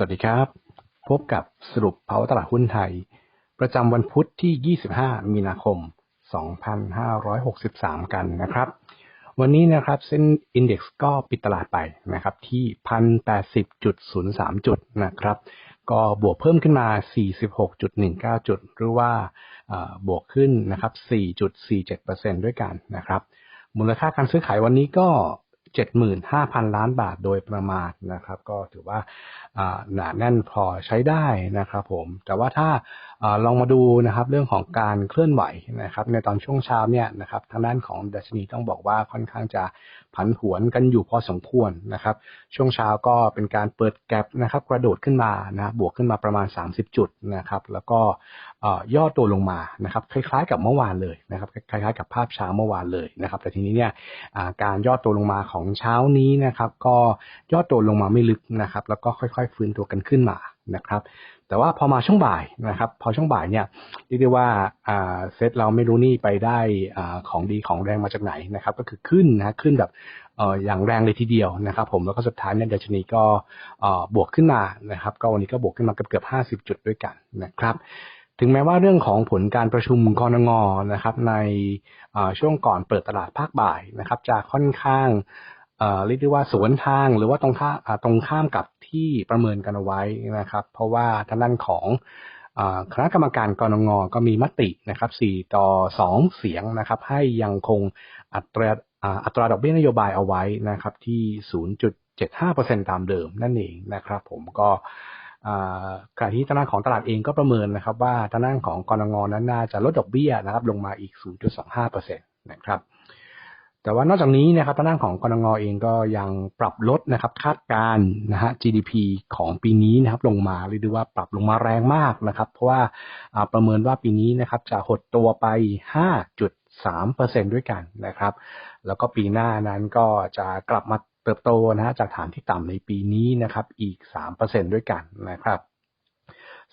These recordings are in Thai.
สวัสดีครับ พบกับสรุปภาวะตลาดหุ้นไทย ประจำวันพุธที่ 25 มีนาคม 2563 กันนะครับ วันนี้นะครับเส้นอินเด็กซ์ก็ปิดตลาดไปนะครับที่ 1,080.03 จุดนะครับ ก็บวกเพิ่มขึ้นมา 46.19 จุด หรือว่าบวกขึ้นนะครับ 4.47%ด้วยกันนะครับ มูลค่าการซื้อขายวันนี้ก็ 75,000 ล้านบาทโดยประมาณนะครับ ก็ถือว่าหนาแน่นพอใช้ได้นะครับผมแต่ว่าถ้า ลองมาดูนะครับเรื่องของการเคลื่อนไหวนะครับ ในตอนช่วงเช้าเนี่ยนะครับทางด้านของดัชนีต้องบอกว่าค่อนข้างจะผันผวนกันอยู่พอสมควรนะครับ ช่วงเช้าก็เป็นการเปิดแกลบนะครับ กระโดดขึ้นมานะบวกขึ้นมาประมาณ 30 จุดนะครับ แล้วก็ย่อตัวลงมานะครับ คล้ายๆ กับเมื่อวานเลยนะครับคล้ายๆ กับภาพเช้าเมื่อวานเลยนะครับ แต่ทีนี้เนี่ยการย่อตัวลงมาของเช้านี้นะครับ ก็ย่อตัวลงมาไม่ลึกนะครับ แล้วก็ค่อย ๆ ฟื้นตัวกันขึ้นมา นะครับ แต่ว่าพอมาช่วงบ่ายนะครับ พอช่วงบ่ายเนี่ยเรียกได้ว่าเซตเราไม่รู้นี่ไปได้ของดีของแรงมาจากไหนนะครับ ก็คือขึ้นนะขึ้นแบบอย่างแรงเลยทีเดียวนะครับ ผมแล้วก็สุดท้ายเนี่ยดัชนีก็บวกขึ้นมานะครับ ก็วันนี้ก็บวกขึ้นมาเกือบเกือบ50 จุดด้วยกันนะครับถึงแม้ว่าเรื่องของผลการประชุมกรงงนะครับในช่วงก่อนเปิดตลาดภาคบ่ายนะครับ จะค่อนข้าง เรียกได้ว่าสวนทางหรือว่าตรงข้าตรงข้ามกับที่ประเมินกันเอาไว้นะครับ เพราะว่าทางด้านของคณะกรรมการกรงงก็มีมตินะครับ 4 ต่อ 2 เสียงนะครับ ให้ยังคงอัตราอัตราดอกเบี้ยนโยบายเอาไว้นะครับ ที่ 0.75%ตามเดิมนั่นเองนะครับ ผมก็ขณะที่ทางด้านของตลาดเองก็ประเมินนะครับ ว่าทางด้านของกรงงนั้นน่าจะลดดอกเบี้ยนะครับ ลงมาอีก 0.25%นะครับ แต่ว่านอกจากนี้นะครับทางด้านของกรงงเองก็ยังปรับลดนะครับ คาดการนะฮะ GDP ของปีนี้นะครับ ลงมาเรียกได้ว่าปรับลงมาแรงมากนะครับ เพราะว่าประเมินว่าปีนี้นะครับ จะหดตัวไป 5.3%ด้วยกันนะครับ แล้วก็ปีหน้านั้นก็จะกลับมาเติบโตนะฮะจากฐานที่ต่ำในปีนี้นะครับ อีก 3%ด้วยกันนะครับ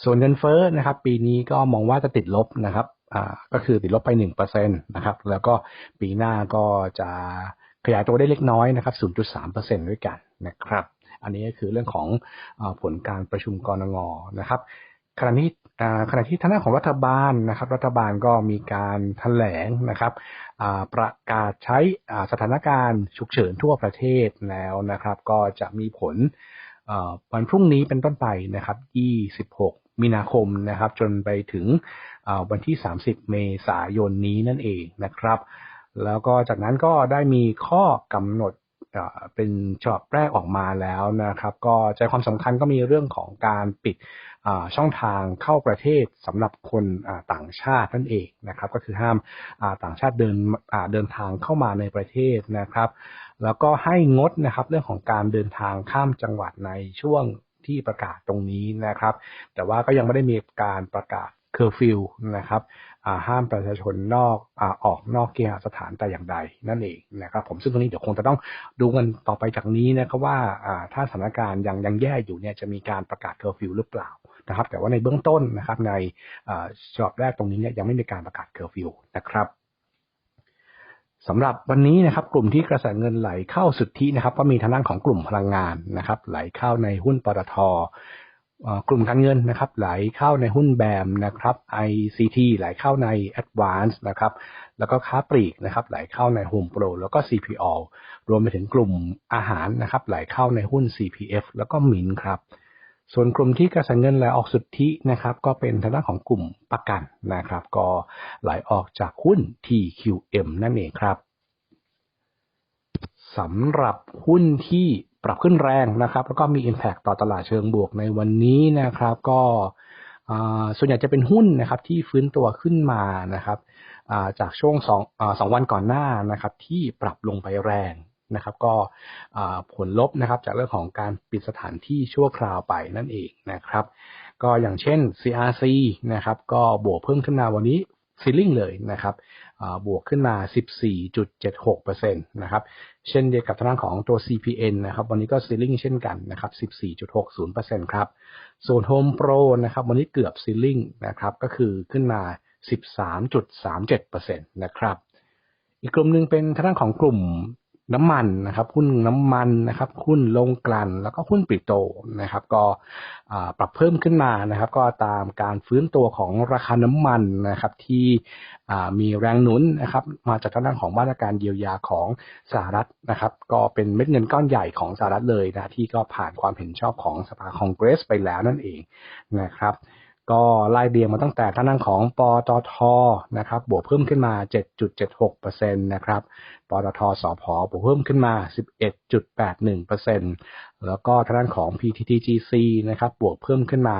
ส่วนเงินเฟ้อนะครับ ปีนี้ก็มองว่าจะติดลบนะครับ ก็คือติดลบไป1%นะครับ แล้วก็ปีหน้าก็จะขยายตัวได้เล็กน้อยนะครับ 0.3%ด้วยกันนะครับ อันนี้ก็คือเรื่องของผลการประชุมกรงงนะครับ ขณะนี้ขณะที่ทางด้านของรัฐบาลนะครับ รัฐบาลก็มีการแถลงนะครับประกาศใช้สถานการณ์ฉุกเฉินทั่วประเทศแล้วนะครับ ก็จะมีผลวันพรุ่งนี้เป็นต้นไปนะครับ 26 มีนาคมนะครับ จนไปถึง วันที่ 30 เมษายนนี้นั่นเองนะครับ แล้วก็จากนั้นก็ได้มีข้อกำหนดเป็นฉบับแรกออกมาแล้วนะครับ ก็ใจความสำคัญก็มีเรื่องของการปิดช่องทางเข้าประเทศสำหรับคนต่างชาตินั่นเองนะครับ ก็คือห้ามต่างชาติเดินเดินทางเข้ามาในประเทศนะครับ แล้วก็ให้งดนะครับเรื่องของการเดินทางข้ามจังหวัดในช่วงที่ประกาศตรงนี้นะครับ แต่ว่าก็ยังไม่ได้มีการประกาศ เคอร์ฟิวนะครับห้ามประชาชนนอกอออกนอกเกียรสถานแต่อย่างใดนั่นเองนะครับ ผมซึ่งตรงนี้เดี๋ยวคงจะต้องดูกันต่อไปจากนี้นะครับว่าถ้าสถานการณ์ยังยังแย่อยู่เนี่ยจะมีการประกาศเคอร์ฟิวหรือเปล่านะครับแต่ว่าในเบื้องต้นนะครับในฉบับแรกตรงนี้เนี่ยยังไม่มีการประกาศเคอร์ฟิวนะครับสำหรับวันนี้นะครับกลุ่มที่กระแสเงินไหลเข้าสุทธินะครับ ก็มีทางด้านของกลุ่มพลังงานนะครับ ไหลเข้าในหุ้นปตท กลุ่มการเงินนะครับ ไหลเข้าในหุ้นแบมนะครับ ICT ไหลเข้าใน Advance นะครับ แล้วก็ค้าปลีกนะครับ ไหลเข้าใน Home Pro แล้วก็ CPO รวมไปถึงกลุ่มอาหารนะครับ ไหลเข้าในหุ้น CPF แล้วก็มินครับ ส่วนกลุ่มที่กระแสเงินไหลออกสุทธินะครับ ก็เป็นทางด้านของกลุ่มประกันนะครับ ก็ไหลออกจากหุ้น TQM นั่นเองครับสำหรับหุ้นที่ ปรับขึ้นแรงนะครับ แล้วก็มี Impact ต่อตลาดเชิงบวกในวันนี้นะครับ ก็ส่วนใหญ่จะเป็นหุ้นนะครับที่ฟื้นตัวขึ้นมานะครับจากช่วงสองสองวันก่อนหน้านะครับ ที่ปรับลงไปแรงนะครับ ก็ผลลบนะครับจากเรื่องของการปิดสถานที่ชั่วคราวไปนั่นเองนะครับ ก็อย่างเช่น CRC นะครับ ก็บวกเพิ่มขึ้นมาวันนี้ ซิลลิ่งเลยนะครับบวกขึ้นมา 14.76%นะครับ เช่นเดียวกับทางของตัว CPN นะครับ วันนี้ก็ซีลิ่งเช่นกันนะครับ 14.60%ครับ ส่วน Home Pro นะครับ วันนี้เกือบซีลิ่งนะครับ ก็คือขึ้นมา 13.37%นะครับ อีกกลุ่มหนึ่งเป็นทางด้านของกลุ่ม น้ำมันนะครับหุ้นน้ำมันนะครับหุ้นลงกลั่นแล้วก็หุ้นปิโตรนะครับ ก็ปรับเพิ่มขึ้นมานะครับ ก็ตามการฟื้นตัวของราคาน้ำมันนะครับ ที่มีแรงหนุนนะครับ มาจากทางด้านของมาตรการเยียวยาของสหรัฐนะครับ ก็เป็นเม็ดเงินก้อนใหญ่ของสหรัฐเลยนะที่ก็ผ่านความเห็นชอบของสภาคองเกรสไปแล้วนั่นเองนะครับ ก็ไล่เบียงมาตั้งแต่ท่านั่งของปตทนะครับ บวกเพิ่มขึ้นมา 7.76%นะครับ ปตทสอพอบวกเพิ่มขึ้นมา 11.81%แล้วก็ท่านั่งของ PTTGC นะครับ บวกเพิ่มขึ้นมา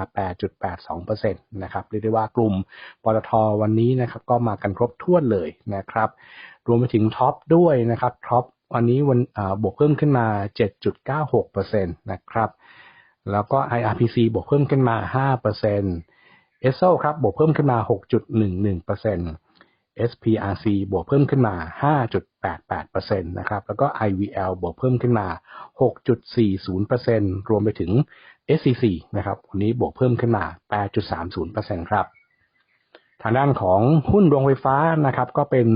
8.82%นะครับ เรียกได้ว่ากลุ่มปตทวันนี้นะครับ ก็มากันครบถ้วนเลยนะครับ รวมไปถึงท็อปด้วยนะครับ ท็อปวันนี้วันบวกเพิ่มขึ้นมา 7.96%นะครับแล้วก็ IRPC บวกเพิ่มขึ้นมา 5%เเอสโซครับบวกเพิ่มขึ้นมา 6.11% SPRC บวกเพิ่มขึ้นมา 5.88%นะครับ แล้วก็ IVL บวกเพิ่มขึ้นมา 6.40%รวมไปถึง SCC นะครับวันนี้บวกเพิ่มขึ้นมา 8.30%ครับทางด้านของหุ้นโรงไฟฟ้านะครับ ก็เป็น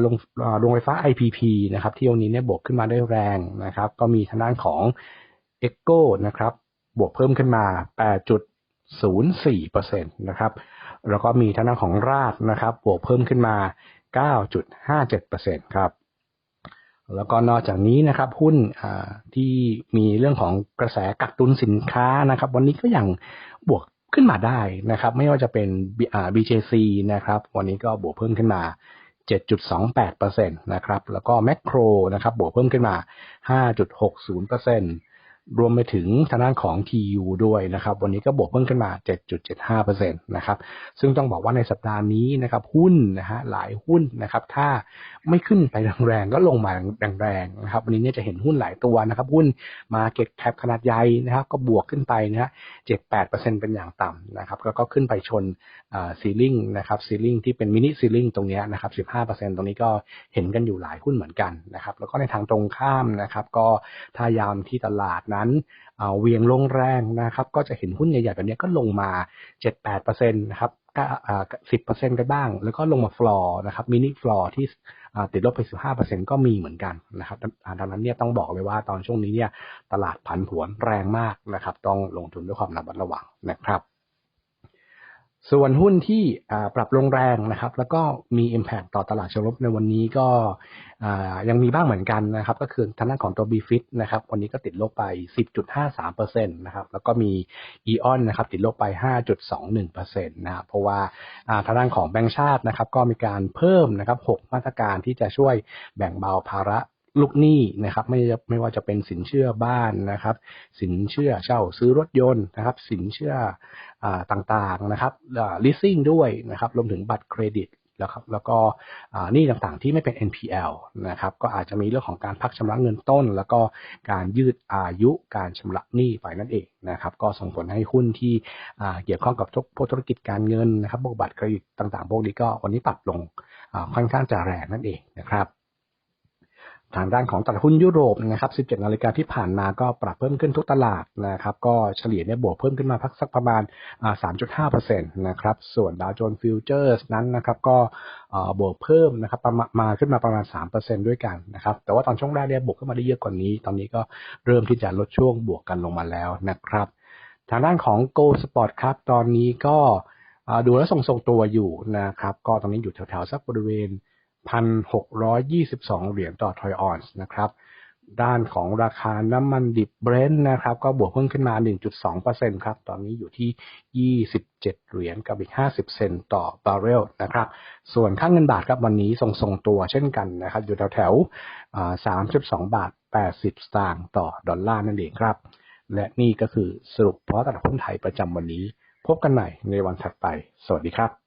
โรงโรงไฟฟ้า IPP นะครับ ที่วันนี้เนี่ยบวกขึ้นมาได้แรงนะครับ ก็มีทางด้านของ e c o นะครับ บวกเพิ่มขึ้นมา 8 0.4%นะครับ แล้วก็มีทางด้านของราดนะครับบวกเพิ่มขึ้นมา 9.57%ครับ แล้วก็นอกจากนี้นะครับหุ้นที่มีเรื่องของกระแสกักตุนสินค้านะครับ วันนี้ก็ยังบวกขึ้นมาได้นะครับ ไม่ว่าจะเป็น BJC นะครับ วันนี้ก็บวกเพิ่มขึ้นมา 7.28%นะครับ แล้วก็แมคโครนะครับบวกเพิ่มขึ้นมา 5.60% รวมไปถึงทางด้านของ TU ด้วยนะครับ วันนี้ก็บวกเพิ่มขึ้นมา 7.75%นะครับ ซึ่งต้องบอกว่าในสัปดาห์นี้นะครับ หุ้นนะฮะหลายหุ้นนะครับ ถ้าไม่ขึ้นไปแรงๆก็ลงมาแรงๆนะครับ วันนี้เนี่ยจะเห็นหุ้นหลายตัวนะครับ หุ้นมาเก็ตแคปขนาดใหญ่นะครับ ก็บวกขึ้นไปนะฮะ7-8%เป็นอย่างต่ำนะครับ แล้วก็ขึ้นไปชนซีลิงนะครับซีลิงที่เป็นมินิซีลิงตรงนี้นะครับ 15%ตรงนี้ก็เห็นกันอยู่หลายหุ้นเหมือนกันนะครับ แล้วก็ในทางตรงข้ามนะครับ ก็ถ้ายาวที่ตลาดนเวียงลงแรงนะครับ ก็จะเห็นหุ้นใหญ่ๆแบบนี้ก็ลงมา 7-8%นะครับก็สิบเปอร์เซ็นต์กันบ้าง แล้วก็ลงมาฟลอร์นะครับมินิฟลอร์ที่ติดลบไปสิบห้าเปอร์เซ็นต์ก็มีเหมือนกันนะครับดังนั้นเนี่ยต้องบอกเลยว่าตอนช่วงนี้เนี่ยตลาดผันผวนแรงมากนะครับ ต้องลงทุนด้วยความระมัดระวังนะครับ ส่วนหุ้นที่ปรับลงแรงนะครับ แล้วก็มี Impact ต่อตลาดเชิงลบในวันนี้ก็ยังมีบ้างเหมือนกันนะครับ ก็คือทางด้านของตัว b f i t นะครับ วันนี้ก็ติดลบไป 10.53%นะครับ แล้วก็มี EON นะครับ ติดลบไป 5.21%นะครับเพราะว่าทางด้านของแบงก์ชาตินะครับ ก็มีการเพิ่มนะครับ 6 มาตรการที่จะช่วยแบ่งเบาภาระ ลูกหนี้นะครับไม่ไม่ว่าจะเป็นสินเชื่อบ้านนะครับ สินเชื่อเช่าซื้อรถยนต์นะครับ สินเชื่ออต่างๆนะครับ leasing ด้วยนะครับรวมถึงบัตรเครดิตแล้วครับแล้วก็หนี้ต่างๆที่ไม่เป็น NPL นะครับ ก็อาจจะมีเรื่องของการพักชำระเงินต้น แล้วก็การยืดอายุการชำระหนี้ไปนั่นเองนะครับ ก็ส่งผลให้หุ้นที่เกี่ยวข้องกับพวกธุรกิจการเงินนะครับพวกบัตรเครดิตต่างๆ พวกนี้ก็วันนี้ปรับลงค่อนข้างจะแรงนั่นเองนะครับ ทางด้านของตลาดหุ้นยุโรปนะครับ 17 นาฬิกาที่ผ่านมาก็ปรับเพิ่มขึ้นทุกตลาดนะครับ ก็เฉลี่ยเนี่ยบวกเพิ่มขึ้นมาพักสักประมาณ 3.5%นะครับ ส่วนดาวโจนส์ฟิวเจอร์สนั้นนะครับ ก็บวกเพิ่มนะครับมาขึ้นมาประมาณ 3%ด้วยกันนะครับ แต่ว่าตอนช่วงแรกเนี่ยบวกขึ้นมาได้เยอะกว่านี้ ตอนนี้ก็เริ่มที่จะลดช่วงบวกกันลงมาแล้วนะครับ ทางด้านของ Go Sport ครับ ตอนนี้ก็ดูแล้วทรงๆตัวอยู่นะครับ ก็ตอนนี้อยู่แถวๆสักบริเวณ 1,622 เหรียญต่อทอยออนส์นะครับ ด้านของราคาน้ำมันดิบเบรนท์นะครับ ก็บวกเพิ่มขึ้นมา 1.2%ครับ ตอนนี้อยู่ที่ 27 เหรียญกับอีก 50 เซนต์ต่อบาร์เรลนะครับ ส่วนค่างเงินบาทครับวันนี้ทรงๆตัวเช่นกันนะครับ อยู่แถวแถว32 บาท 80 สตางค์ต่อดอลลาร์นั่นเองครับ และนี่ก็คือสรุปเพราะตลาดหุ้นไทยประจำวันนี้ พบกันใหม่ในวันถัดไป สวัสดีครับ